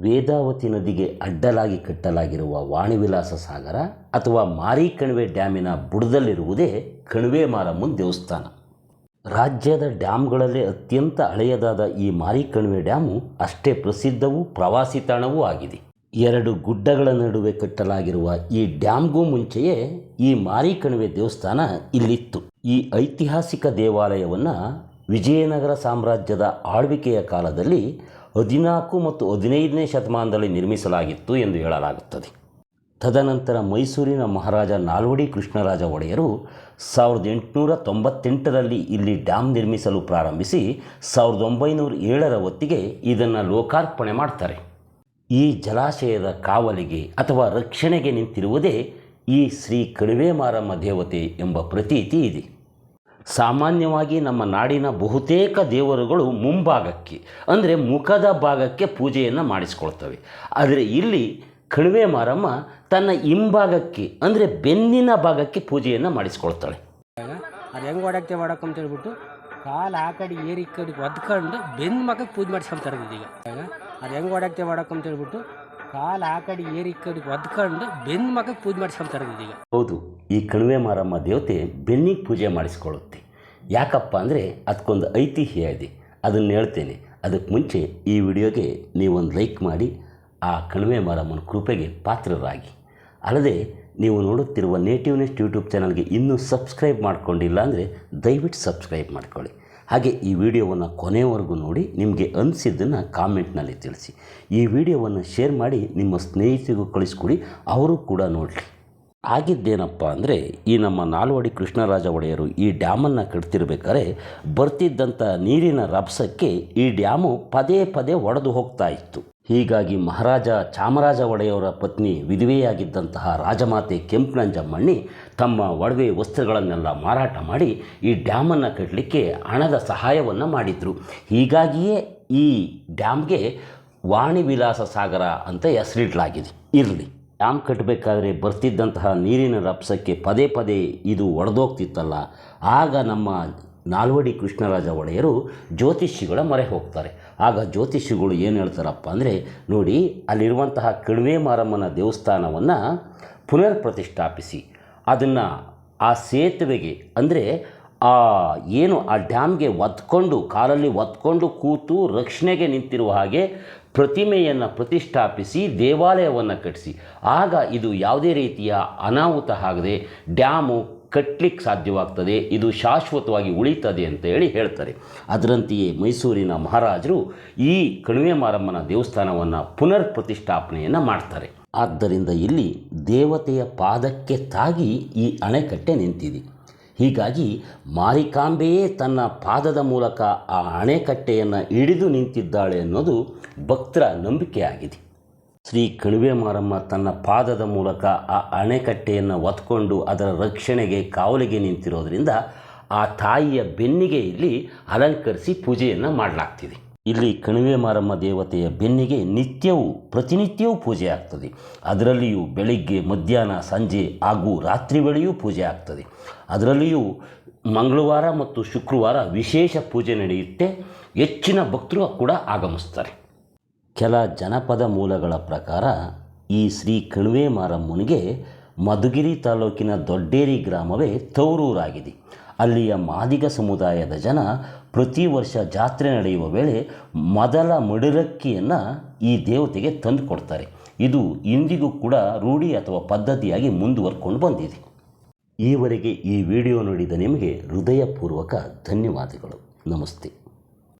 ವೇದಾವತಿ ನದಿಗೆ ಅಡ್ಡಲಾಗಿ ಕಟ್ಟಲಾಗಿರುವ ವಾಣಿವಿಲಾಸ ಸಾಗರ ಅಥವಾ ಮಾರಿಕಣಿವೆ ಡ್ಯಾಮಿನ ಬುಡದಲ್ಲಿರುವುದೇ ಕಣಿವೆ ಮಾರಮ್ಮನ್ ದೇವಸ್ಥಾನ. ರಾಜ್ಯದ ಡ್ಯಾಮ್ಗಳಲ್ಲೇ ಅತ್ಯಂತ ಹಳೆಯದಾದ ಈ ಮಾರಿಕಣಿವೆ ಡ್ಯಾಮು ಅಷ್ಟೇ ಪ್ರಸಿದ್ಧವೂ ಪ್ರವಾಸಿ ತಾಣವೂ ಆಗಿದೆ. ಎರಡು ಗುಡ್ಡಗಳ ನಡುವೆ ಕಟ್ಟಲಾಗಿರುವ ಈ ಡ್ಯಾಮ್ಗೂ ಮುಂಚೆಯೇ ಈ ಮಾರಿಕಣಿವೆ ದೇವಸ್ಥಾನ ಇಲ್ಲಿತ್ತು. ಈ ಐತಿಹಾಸಿಕ ದೇವಾಲಯವನ್ನು ವಿಜಯನಗರ ಸಾಮ್ರಾಜ್ಯದ ಆಳ್ವಿಕೆಯ ಕಾಲದಲ್ಲಿ ಹದಿನಾಲ್ಕು ಮತ್ತು ಹದಿನೈದನೇ ಶತಮಾನದಲ್ಲಿ ನಿರ್ಮಿಸಲಾಗಿತ್ತು ಎಂದು ಹೇಳಲಾಗುತ್ತದೆ. ತದನಂತರ ಮೈಸೂರಿನ ಮಹಾರಾಜ ನಾಲ್ವಡಿ ಕೃಷ್ಣರಾಜ ಒಡೆಯರು ಸಾವಿರದ ಎಂಟುನೂರ ತೊಂಬತ್ತೆಂಟರಲ್ಲಿ ಇಲ್ಲಿ ಡ್ಯಾಮ್ ನಿರ್ಮಿಸಲು ಪ್ರಾರಂಭಿಸಿ ಸಾವಿರದ ಒಂಬೈನೂರ ಏಳರ ಹೊತ್ತಿಗೆ ಇದನ್ನು ಲೋಕಾರ್ಪಣೆ ಮಾಡ್ತಾರೆ. ಈ ಜಲಾಶಯದ ಕಾವಲಿಗೆ ಅಥವಾ ರಕ್ಷಣೆಗೆ ನಿಂತಿರುವುದೇ ಈ ಶ್ರೀ ಕಣಿವೆ ಮಾರಮ್ಮ ದೇವತೆ ಎಂಬ ಪ್ರತೀತಿ ಇದೆ. ಸಾಮಾನ್ಯವಾಗಿ ನಮ್ಮ ನಾಡಿನ ಬಹುತೇಕ ದೇವರುಗಳು ಮುಂಭಾಗಕ್ಕೆ, ಅಂದರೆ ಮುಖದ ಭಾಗಕ್ಕೆ ಪೂಜೆಯನ್ನು ಮಾಡಿಸ್ಕೊಳ್ತವೆ. ಆದರೆ ಇಲ್ಲಿ ಕಣಿವೆ ಮಾರಮ್ಮ ತನ್ನ ಹಿಂಭಾಗಕ್ಕೆ, ಅಂದರೆ ಬೆನ್ನಿನ ಭಾಗಕ್ಕೆ ಪೂಜೆಯನ್ನು ಮಾಡಿಸ್ಕೊಳ್ತಾಳೆ. ಅದು ಹೆಂಗೆ ಹೊಡಕ್ತೆ ಮಾಡಕ್ಕೆ ಅಂತ ಹೇಳ್ಬಿಟ್ಟು ಕಾಲು ಆ ಕಡೆ ಏರಿ ಕಡೆ ಒದ್ಕೊಂಡು ಬೆನ್ನ ಮಗಕ್ಕೆ ಪೂಜೆ ಮಾಡಿಸ್ಕೊಂತಾರೆ ಈಗ. ಅದು ಹೆಂಗೆ ಹೊಡಕ್ತೆ ಮಾಡಕ್ಕೆ ಅಂತ ಹೇಳ್ಬಿಟ್ಟು ಕಾಲು ಆ ಕಡೆ ಏರಿ ಕಡೆ ಒದ್ಕೊಂಡು ಬೆನ್ನು ಮಗ ಪೂಜೆ ಮಾಡಿಸ್ಕೊಂತಾರೆ ಈಗ. ಹೌದು, ಈ ಕಣಿವೆ ಮಾರಮ್ಮ ದೇವತೆ ಬೆನ್ನಿಗೆ ಪೂಜೆ ಮಾಡಿಸ್ಕೊಳ್ಳುತ್ತೆ. ಯಾಕಪ್ಪ ಅಂದರೆ ಅದಕ್ಕೊಂದು ಐತಿಹ್ಯ ಇದೆ. ಅದನ್ನು ಹೇಳ್ತೇನೆ. ಅದಕ್ಕೆ ಮುಂಚೆ ಈ ವಿಡಿಯೋಗೆ ನೀವೊಂದು ಲೈಕ್ ಮಾಡಿ, ಆ ಕಣಿವೆ ಮಾರಮ್ಮನ ಕೃಪೆಗೆ ಪಾತ್ರರಾಗಿ. ಅಲ್ಲದೆ, ನೀವು ನೋಡುತ್ತಿರುವ ನೇಟಿವ್ ನೆಸ್ಟ್ ಯೂಟ್ಯೂಬ್ ಚಾನಲ್ಗೆ ಇನ್ನೂ ಸಬ್ಸ್ಕ್ರೈಬ್ ಮಾಡ್ಕೊಂಡಿಲ್ಲ ಅಂದರೆ ದಯವಿಟ್ಟು ಸಬ್ಸ್ಕ್ರೈಬ್ ಮಾಡ್ಕೊಳ್ಳಿ. ಹಾಗೆ ಈ ವಿಡಿಯೋವನ್ನು ಕೊನೆಯವರೆಗೂ ನೋಡಿ ನಿಮಗೆ ಅನಿಸಿದ್ದನ್ನು ಕಾಮೆಂಟ್ನಲ್ಲಿ ತಿಳಿಸಿ. ಈ ವಿಡಿಯೋವನ್ನು ಶೇರ್ ಮಾಡಿ ನಿಮ್ಮ ಸ್ನೇಹಿತರಿಗೂ ಕಳಿಸ್ಕೊಡಿ, ಅವರು ಕೂಡ ನೋಡಲಿ. ಆಗಿದ್ದೇನಪ್ಪ ಅಂದರೆ, ಈ ನಮ್ಮ ನಾಲ್ವಡಿ ಕೃಷ್ಣರಾಜ ಒಡೆಯರು ಈ ಡ್ಯಾಮನ್ನು ಕಟ್ತಿರ್ಬೇಕಾದ್ರೆ ಬರ್ತಿದ್ದಂಥ ನೀರಿನ ರಭಸಕ್ಕೆ ಈ ಡ್ಯಾಮು ಪದೇ ಪದೇ ಒಡೆದು ಹೋಗ್ತಾ ಇತ್ತು. ಹೀಗಾಗಿ ಮಹಾರಾಜ ಚಾಮರಾಜ ಒಡೆಯವರ ಪತ್ನಿ ವಿಧವೆಯಾಗಿದ್ದಂತಹ ರಾಜಮಾತೆ ಕೆಂಪನಂಜಮ್ಮಣ್ಣಿ ತಮ್ಮ ಒಡವೆ ವಸ್ತ್ರಗಳನ್ನೆಲ್ಲ ಮಾರಾಟ ಮಾಡಿ ಈ ಡ್ಯಾಮನ್ನು ಕಟ್ಟಲಿಕ್ಕೆ ಹಣದ ಸಹಾಯವನ್ನು ಮಾಡಿದರು. ಹೀಗಾಗಿಯೇ ಈ ಡ್ಯಾಮ್ಗೆ ವಾಣಿ ವಿಲಾಸ ಸಾಗರ ಅಂತ ಹೆಸರಿಡಲಾಗಿದೆ. ಇರಲಿ, ಡ್ಯಾಮ್ ಕಟ್ಟಬೇಕಾದ್ರೆ ಬರ್ತಿದ್ದಂತಹ ನೀರಿನ ರಭಸಕ್ಕೆ ಪದೇ ಪದೇ ಇದು ಒಡೆದೋಗ್ತಿತ್ತಲ್ಲ. ಆಗ ನಮ್ಮ ನಾಲ್ವಡಿ ಕೃಷ್ಣರಾಜ ಒಡೆಯರು ಜ್ಯೋತಿಷಿಗಳ ಮೊರೆ ಹೋಗ್ತಾರೆ. ಆಗ ಜ್ಯೋತಿಷಿಗಳು ಏನು ಹೇಳ್ತಾರಪ್ಪ ಅಂದರೆ, ನೋಡಿ, ಅಲ್ಲಿರುವಂತಹ ಕಣಿವೆ ಮಾರಮ್ಮನ ದೇವಸ್ಥಾನವನ್ನು ಪುನರ್ ಪ್ರತಿಷ್ಠಾಪಿಸಿ ಅದನ್ನು ಆ ಸೇತುವೆಗೆ, ಅಂದರೆ ಆ ಏನು ಆ ಡ್ಯಾಮ್ಗೆ ಒತ್ಕೊಂಡು, ಕಾಲಲ್ಲಿ ಒತ್ಕೊಂಡು ಕೂತು ರಕ್ಷಣೆಗೆ ನಿಂತಿರುವ ಹಾಗೆ ಪ್ರತಿಮೆಯನ್ನು ಪ್ರತಿಷ್ಠಾಪಿಸಿ ದೇವಾಲಯವನ್ನು ಕಟ್ಟಿಸಿ ಆಗ ಇದು ಯಾವುದೇ ರೀತಿಯ ಅನಾಹುತ ಆಗದೆ ಡ್ಯಾಮು ಕಟ್ಟಲಿಕ್ಕೆ ಸಾಧ್ಯವಾಗ್ತದೆ, ಇದು ಶಾಶ್ವತವಾಗಿ ಉಳಿತದೆ ಅಂತ ಹೇಳಿ ಹೇಳ್ತಾರೆ. ಅದರಂತೆಯೇ ಮೈಸೂರಿನ ಮಹಾರಾಜರು ಈ ಕಣಿವೆ ಮಾರಮ್ಮನ ದೇವಸ್ಥಾನವನ್ನು ಪುನರ್ ಪ್ರತಿಷ್ಠಾಪನೆಯನ್ನು ಮಾಡ್ತಾರೆ. ಆದ್ದರಿಂದ ಇಲ್ಲಿ ದೇವತೆಯ ಪಾದಕ್ಕೆ ತಾಗಿ ಈ ಅಣೆಕಟ್ಟೆ ನಿಂತಿದೆ. ಹೀಗಾಗಿ ಮಾರಿಕಾಂಬೆಯೇ ತನ್ನ ಪಾದದ ಮೂಲಕ ಆ ಅಣೆಕಟ್ಟೆಯನ್ನು ಹಿಡಿದು ನಿಂತಿದ್ದಾಳೆ ಅನ್ನೋದು ಭಕ್ತರ ನಂಬಿಕೆಯಾಗಿದೆ. ಶ್ರೀ ಕಣಿವೆ ಮಾರಮ್ಮ ತನ್ನ ಪಾದದ ಮೂಲಕ ಆ ಅಣೆಕಟ್ಟೆಯನ್ನು ಒತ್ಕೊಂಡು ಅದರ ರಕ್ಷಣೆಗೆ ಕಾವಲಿಗೆ ನಿಂತಿರೋದರಿಂದ ಆ ತಾಯಿಯ ಬೆನ್ನಿಗೆ ಇಲ್ಲಿ ಅಲಂಕರಿಸಿ ಪೂಜೆಯನ್ನು ಮಾಡಲಾಗ್ತಿದೆ. ಇಲ್ಲಿ ಕಣಿವೆ ಮಾರಮ್ಮ ದೇವತೆಯ ಬೆನ್ನಿಗೆ ನಿತ್ಯವೂ, ಪ್ರತಿನಿತ್ಯವೂ ಪೂಜೆ ಆಗ್ತದೆ. ಅದರಲ್ಲಿಯೂ ಬೆಳಿಗ್ಗೆ, ಮಧ್ಯಾಹ್ನ, ಸಂಜೆ ಹಾಗೂ ರಾತ್ರಿ ವೇಳೆಯೂ ಪೂಜೆ ಆಗ್ತದೆ. ಅದರಲ್ಲಿಯೂ ಮಂಗಳವಾರ ಮತ್ತು ಶುಕ್ರವಾರ ವಿಶೇಷ ಪೂಜೆ ನಡೆಯುತ್ತೆ. ಹೆಚ್ಚಿನ ಭಕ್ತರು ಕೂಡ ಆಗಮಿಸ್ತಾರೆ. ಕೆಲ ಜನಪದ ಮೂಲಗಳ ಪ್ರಕಾರ, ಈ ಶ್ರೀ ಕಣಿವೆ ಮಾರಮ್ಮನಿಗೆ ಮಧುಗಿರಿ ತಾಲೂಕಿನ ದೊಡ್ಡೇರಿ ಗ್ರಾಮವೇ ತೌರೂರಾಗಿದೆ ಅಲ್ಲಿಯ ಮಾದಿಗ ಸಮುದಾಯದ ಜನ ಪ್ರತಿ ವರ್ಷ ಜಾತ್ರೆ ನಡೆಯುವ ವೇಳೆ ಮೊದಲ ಮಡಿರಕ್ಕಿಯನ್ನು ಈ ದೇವತೆಗೆ ತಂದು ಕೊಡ್ತಾರೆ. ಇದು ಇಂದಿಗೂ ಕೂಡ ರೂಢಿ ಅಥವಾ ಪದ್ಧತಿಯಾಗಿ ಮುಂದುವರ್ಕೊಂಡು ಬಂದಿದೆ. ಈವರೆಗೆ ಈ ವಿಡಿಯೋ ನೋಡಿದ ನಿಮಗೆ ಹೃದಯಪೂರ್ವಕ ಧನ್ಯವಾದಗಳು. ನಮಸ್ತೆ.